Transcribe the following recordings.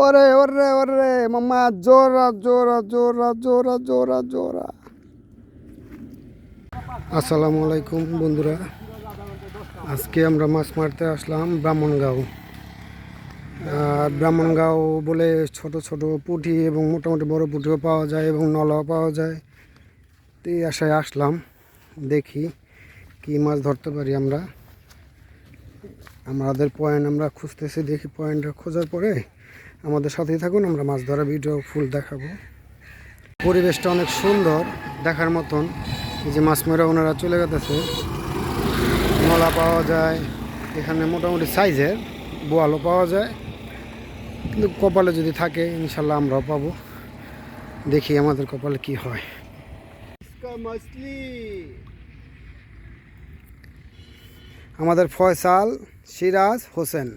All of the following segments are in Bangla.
ওরে ওরে ওরে, মাম্মা, জোরা জোরা জোরা জোরা জোরা জোরা। আসসালামু আলাইকুম বন্ধুরা। আজকে আমরা মাছ মারতে আসলাম ব্রাহ্মণগাঁও। আর ব্রাহ্মণগাঁও বলে ছোট ছোট পুঁটি এবং মোটামুটি বড় পুঁটিও পাওয়া যায় এবং নলাও পাওয়া যায়। তো এই আশায় আসলাম, দেখি কি মাছ ধরতে পারি আমরা। আমাদের পয়েন্ট আমরা খুঁজতেছি, দেখি পয়েন্টটা খোঁজার পরে আমাদের সাথেই থাকুন, আমরা মাছ ধরা ভিডিও ফুল দেখাবো। পরিবেশটা অনেক সুন্দর দেখার মতন। যে মাছ মেরা ওনারা চলে গেছে। মলা পাওয়া যায়, এখানে মোটামুটি সাইজের বোয়ালও পাওয়া যায়। কিন্তু কপালে যদি থাকে, ইনশাল্লাহ আমরাও পাবো। দেখি আমাদের কপালে কি হয়। আমাদের ফয়সাল, সিরাজ, হোসেন।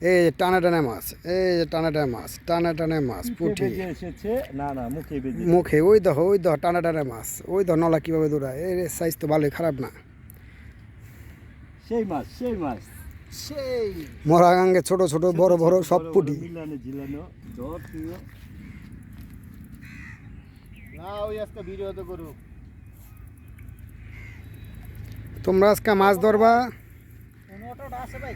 এই যে টানা টানা মাছ এই যে টানা টানা মাছ টানা টানা মাছ পুঁটি। না মুখে মুখে ওই দহ ওই দহ টানা টানা মাছ ওই দহ নলা কীভাবে দৌড়ায় এর সাইজ তো ভালোই খারাপ না। সেই মাছ সেই মাছ। সেই। মরা গাঙ্গে ছোট ছোট বড় বড় সব পুঁটি। তোমরা আজকে মাছ ধরবা? ভাই।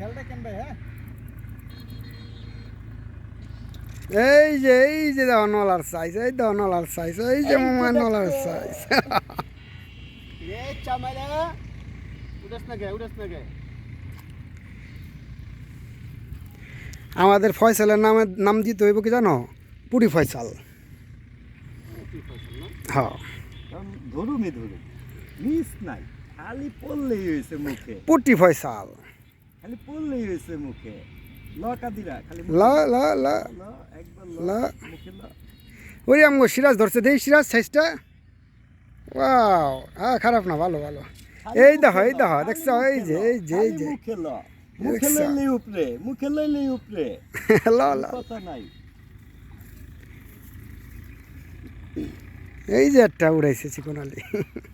খেয়াল রাখেন ভাই হ্যাঁ? এই যে এই যে দেখো নলার সাইজ এই দেখো নলার সাইজ এই যে মামা নলার সাইজ এ চামাইলা উড়াস না গে উড়াস না গে আমাদের ফয়সালের নামে নাম দিতে হইব কি জানো? পুরি ফয়সাল। হ্যাঁ। ধরুমি। মিস নাই খালি পড়লেই হয়েছে মুখে। পুটি ফয়সাল। খালি পড়লেই হয়েছে মুখে। লকা দিরা খালি ল ল ল ল একবার ল ল। মুখে ল। আমগো সিরাজ ধরছে দেই সিরাজ সাইজটা। ওয়াও হ্যাঁ খারাপ না ভালো ভালো। এই দেখো এই দেখো দেখছ এই যে এই যে এই যে। মুখে ল। মুখে? লইলেই উপরে মুখে লইলেই উপরে। ল ল। কথা নাই। এই যে একটা উড়াইছে চিকনালি।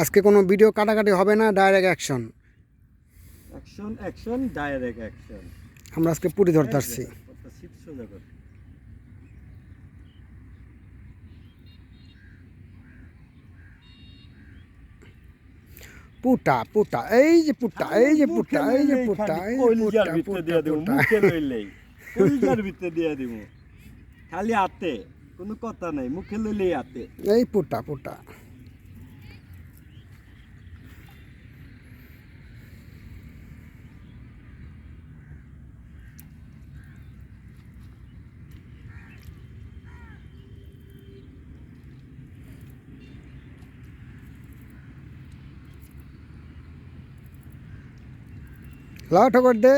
আজকে কোনো ভিডিও কাটাকাটি হবে না direct action action action direct action আমরা আজকে পুরি ধরতে আসছি। পুটা পুটা এই যে পুটা এই যে পুটা এই যে পুটা এই যে পুটা পুটা দিয়ে দেবো মুখে লইলেই কলিজার ভিতরে দিয়ে দিব খালি হাতে কোনো কথা নাই মুখে লইলেই হাতে। এই পুটা পুটা। লাও ঠকর দে।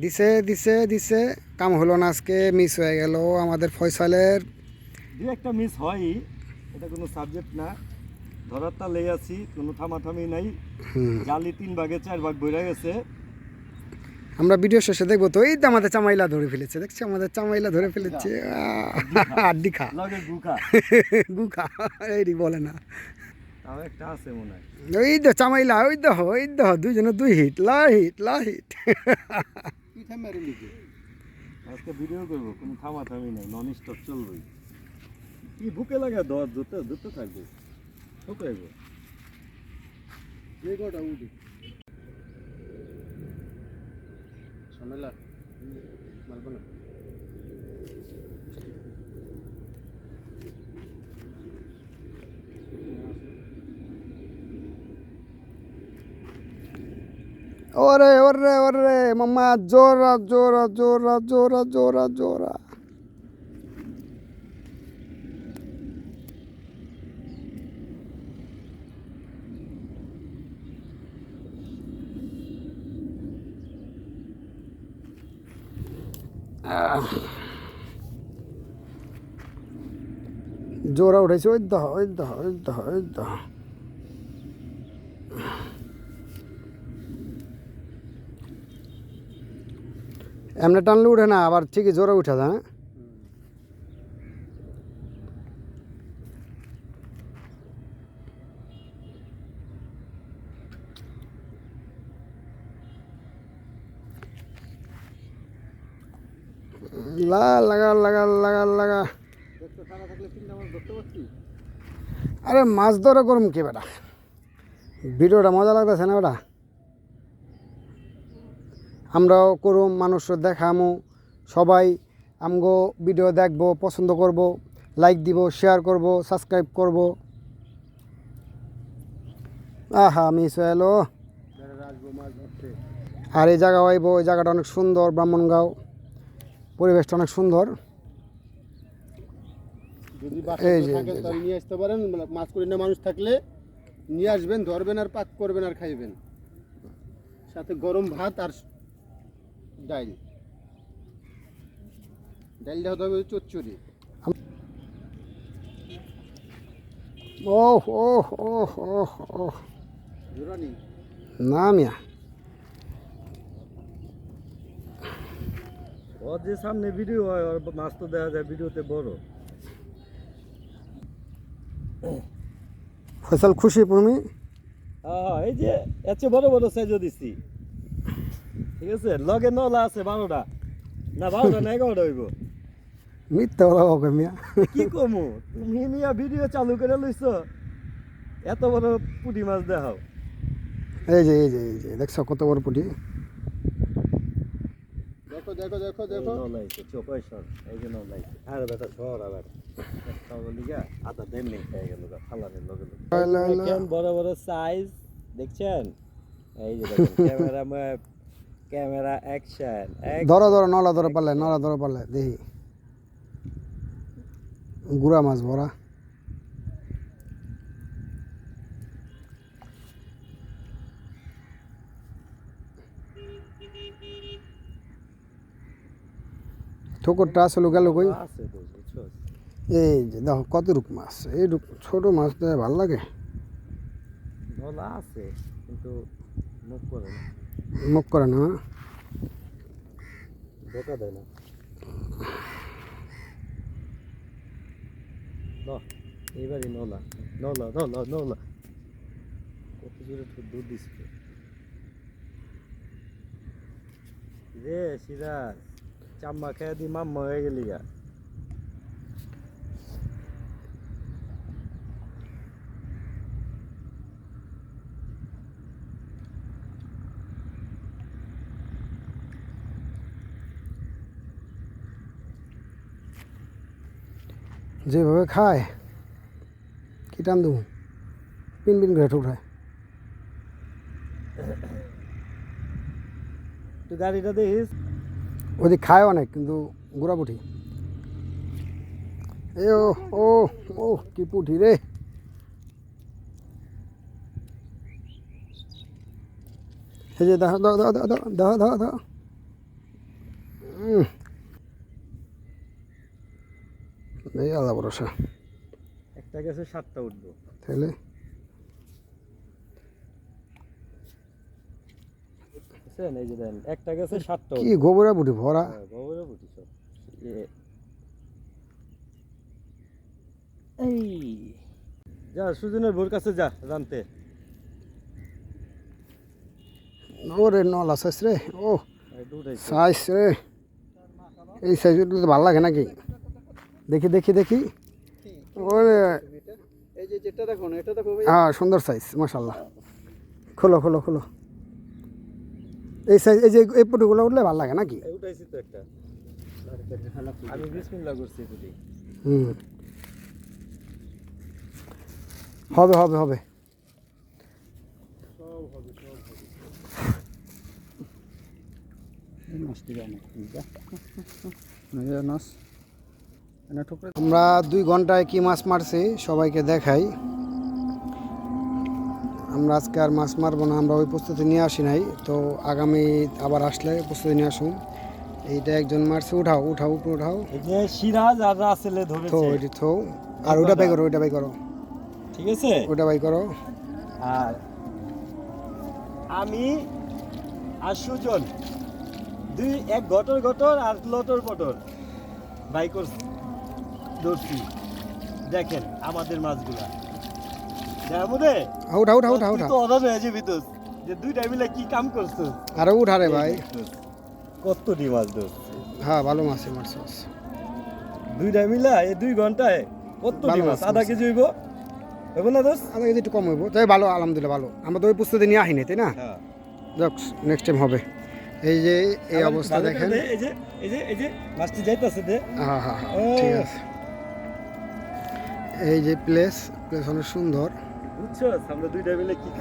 দিছে দিছে দিছে। কাম হলো না আজকে মিস হয়ে গেল আমাদের ফয়সালের। দু একটা মিস হয়ই এটা কোনো সাবজেক্ট না। ধরার লেই আছি কোনো থামাথামি নাই। জালি তিন ভাগে চার ভাগ বইরা গেছে। আমরা ভিডিও শেষে দেখব তো এই তো আমাদের চামাইলা ধরে ফেলেছে দেখছি? আমাদের চামাইলা ধরে ফেলেছে। আড্ডি খা গুখা গুখা এই বলে না। তাও একটা আছে মনে হয়। ওই তো চামাইলা ওই তো ওই তো দুইজনে দুই হিট লা হিট লা হিট। আজকে ভিডিও করব কোনো থামাথামি নাই নন স্টপ চলবেই। কি বুকে লাগা দর দুটো দুটো থাকবে। ঠোকাইবো যে কটা উঠি। মারবো না। ওরে ওরে ওরে, মাম্মা, জোরা জোরা জোরা জোরা জোরা জোরা। জোরা উঠেছে, ওই দহ ওই দহ ওই দহ ওই দহ এমনি টানলে উঠে না, আবার ঠিকই জোরে উঠে যায় হ্যাঁ? না লা লাগা লাগা লাগা লাগা। আরে মাছ ধরে গরম কে বেটা? ভিডিওটা মজা লাগতেছে না বেটা? আমরাও করুম মানুষের দেখামো। সবাই আমগো ভিডিও দেখব পছন্দ করব লাইক দিব শেয়ার করব সাবস্ক্রাইব করব। আহা মিস এলো আর এই জায়গা আইব এই জায়গাটা অনেক সুন্দর ব্রাহ্মণগাঁও। পরিবেশটা অনেক সুন্দর। যদি নিয়ে আসতে পারেন মাছ করে না মানুষ থাকলে নিয়ে আসবেন ধরবেন আর পাক করবেন আর খাইবেন। সাথে গরম ভাত আর ডাইল। ডাইলটা হতে হবে চচ্চড়ি। ও ও ও ও ও জোরানি। না মিয়া। ওর যে সামনে ভিডিও হয় ওর মাছ তো দেখা যায় ভিডিওতে বড়। ফসল খুশি তুমি হ্যাঁ এই যে চেয়ে বড় বড় সাইজও দিচ্ছি ঠিক আছে লগে নলা আছে বারোটা। না বারোটা না এগারোটা হইব। মিথ্যা বলা ওকে মিয়া? কি কমু? তুমি মিয়া ভিডিও চালু করে লইছ। এত বড় পুঁটি মাছ দেখাও। এই যে এই যে এই যে দেখছ কত বড় পুটি? দেখো দেখো দেখো দেখো। নলাইছে চোপাই সর এই যে নলাইছে আরে বেটা সর আবার। আদা দেন নেই খেয়ে গেল ফালানের লগে লগে। বড় বড় সাইজ দেখছেন? এই যে দেখেন ক্যামেরা ক্যামেরা অ্যাকশন ধরো ধরো নলা ধরো পারলে নলা ধরো পারলে দেখি। গুড়া মাছ ভরা। ঠোকরটা আসলে গেল কই? এই যে দেখো কত রূপ মাছ। এই রূপ ছোট মাছ দেয় ভালো লাগে। নলা আছে কিন্তু মুখ করে না। মুখ করে না। দেখা দেয় না। এইবারই নলা নলা নলা নলা কত জোরে দুধ দিচ্ছে। রে সিরাজ, চাম্মা খেয়ে দি মাম্মা হয়ে গেলি গা। যেভাবে খায় কি টান দেবো? পিন পিন করে ঠুকরায় গাড়িটা দেখিস? ওদিক খায় অনেক কিন্তু গুড়া পুঠি এ ও ও ও কি পুঠি রে। এই যে দাও দাও দাও দাও দাও দাও দাও দাও উম। এই আলাদা ভরসা। একটা গেছে সাতটা উঠবো। তাহলে? এই যে দেন একটা গেছে সাতটা কি গোবরা পুঠি ভরা? হ্যাঁ, গোবরে সব। এই। যা সুজনের ভোর কাছে যা জানতে। ওরে নলা সাইজ রে ও একটু উঠাইছে সাইজ রে। এই তো ভালো লাগে নাকি? দেখি দেখি দেখি হ্যাঁ সুন্দর সাইজ মশাল্লাহ খোলো খোলো খোলো এই সাইজ এই যে এই পুটিগুলো উঠলে ভালো লাগে নাকি হুম হবে হবে হবে নষ্ট আমরা দুই ঘন্টায় কি মাছ মারছি সবাইকে দেখাই। আমরা আজকে আর মাছ মারবো না আমরা ওই প্রস্তুতি নিয়ে আসি নাই। তো আগামী আবার আসলে প্রস্তুতি নিয়ে আসুন। এইটা একজন মারছে উঠাও উঠাও উপরে উঠাও। সিরাজ আর রাসেলে ধরেছে। আর ওটা বাই করো ওইটা বাই করো। ঠিক আছে? ওটা বাই করো। আর আমি আর সুজন দুই এক গটর গটর আর লটর পটর বাই করছি। ধরছি। দেখেন আমাদের মাছগুলা। দেখো রে আ, উঠা উঠা উঠা তুই উঠা তো অর্ডার হয়ে যাবি তো যে দুইটা মিলে কি কাম করছ? আরে উঠা রে ভাই। কত ডি মাছ ধরছি? হ্যাঁ ভালো মাছ মাছ দুইটা মিলা এই দুই ঘন্টায় কত ভালো মাছ? আধা কেজি হইব? হইব না দোষ আধা কেজি একটু কম হইব। তাই ভালো আলহামদুলিল্লাহ ভালো। আমরা তো ওই প্রস্তুতি নিয়ে আহিনি তাই না? হ্যাঁ। যাক নেক্সট টাইম হবে। এই যে এই অবস্থা দেখেন। এই যে এই যে এই যে মাছটি যাইতাছে দে। হ্যাঁ হ্যাঁ হ্যাঁ। ঠিক আছে। এই যে প্লেস প্লেস অনেক সুন্দর।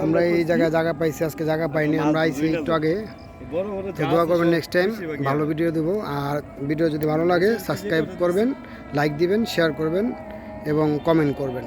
আমরা এই জায়গায় জায়গা পাইছি আজকে জায়গা পাইনি আমরা আইসি আইছি একটু আগে। দোয়া করবেন নেক্সট টাইম ভালো ভিডিও দেবো। আর ভিডিও যদি ভালো লাগে সাবস্ক্রাইব করবেন লাইক দিবেন শেয়ার করবেন এবং কমেন্ট করবেন।